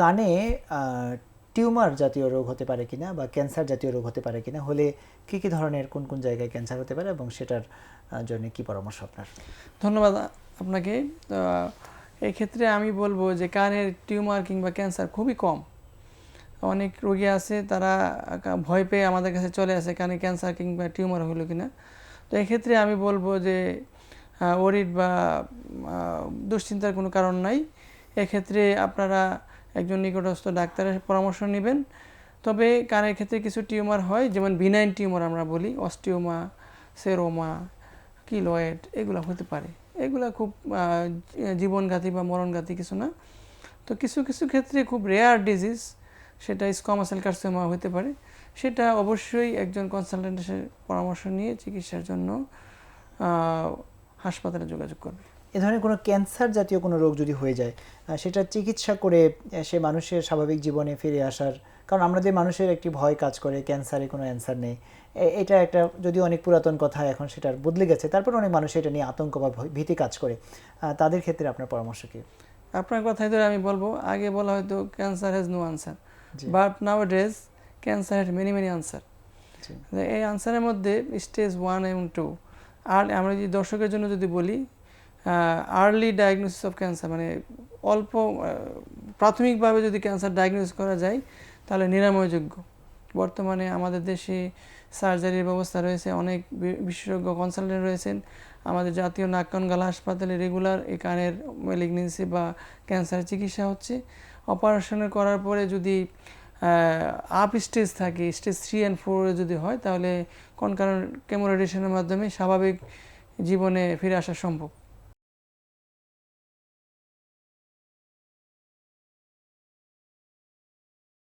কানে টিউমার জাতীয় রোগ হতে পারে কিনা বা ক্যান্সার জাতীয় রোগ হতে পারে কিনা, হলে কি কি ধরনের, কোন কোন জায়গায় ক্যান্সার হতে পারে এবং সেটার জন্য কি পরামর্শ আপনার? ধন্যবাদ আপনাকে। এই ক্ষেত্রে আমি বলব যে কানের টিউমার কিংবা ক্যান্সার খুবই কম। অনেক রোগী আছে, তারা ভয় পেয়ে আমাদের কাছে চলে আসে কানে ক্যান্সার কিংবা টিউমার হলো কিনা। তো এক্ষেত্রে আমি বলব যে ওরিড বা দুশ্চিন্তার কোনো কারণ নাই। এক্ষেত্রে আপনারা একজন নিকটস্থ ডাক্তারের পরামর্শ নেবেন। তবে কানের ক্ষেত্রে কিছু টিউমার হয়, যেমন বিনাইন টিউমার আমরা বলি অস্টিওমা সেরোমা কিলয়েড এগুলো হতে পারে। এগুলো খুব জীবনঘাতী বা মরণঘাতী কিছু না। তো কিছু কিছু ক্ষেত্রে খুব রেয়ার ডিজিজ সেটা স্কমাসেল কার্সিনোমা হতে পারে। সেটা অবশ্যই একজন কনসালটেন্টের পরামর্শ নিয়ে চিকিৎসার জন্য হাসপাতালে যোগাযোগ করবে। এ ধরনের কোনো ক্যান্সার জাতীয় কোনো রোগ যদি হয়ে যায় সেটা চিকিৎসা করে সে মানুষের স্বাভাবিক জীবনে ফিরে আসার কারণ আমাদের মানুষের একটি ভয় কাজ করে ক্যান্সারে কোনো অ্যান্সার নেই। এটা একটা যদি অনেক পুরাতন কথা এখন সেটার বদলে গেছে। তারপর অনেক মানুষ এটা নিয়ে আতঙ্ক বা ভীতি কাজ করে। তাদের ক্ষেত্রে আপনার পরামর্শ কি? আপনার কথাই ধরে আমি বলব আগে বলা হয়তো cancer has no answer but nowadays cancer has many many answer এই আনসারের মধ্যে স্টেজ ওয়ান এবং টু আর আমরা যদি দর্শকের জন্য যদি বলি আর্লি ডায়াগনোসিস অফ ক্যান্সার মানে অল্প প্রাথমিকভাবে যদি ক্যান্সার ডায়াগনোসিস করা যায়, তাহলে নিরাময়যোগ্য। বর্তমানে আমাদের দেশে সার্জারির ব্যবস্থা রয়েছে, অনেক বিশেষজ্ঞ কনসালটেন্ট রয়েছেন। আমাদের জাতীয় নাক কান গলা হাসপাতালে রেগুলার এই কানের মেলিগনেন্সি বা ক্যান্সার চিকিৎসা হচ্ছে। অপারেশনের করার পরে যদি আপ স্টেজ থাকে স্টেজ থ্রি অ্যান্ড ফোরে যদি হয়, তাহলে কোন কারণ কেমোরেডিয়েশনের মাধ্যমে স্বাভাবিক জীবনে ফিরে আসা সম্ভব?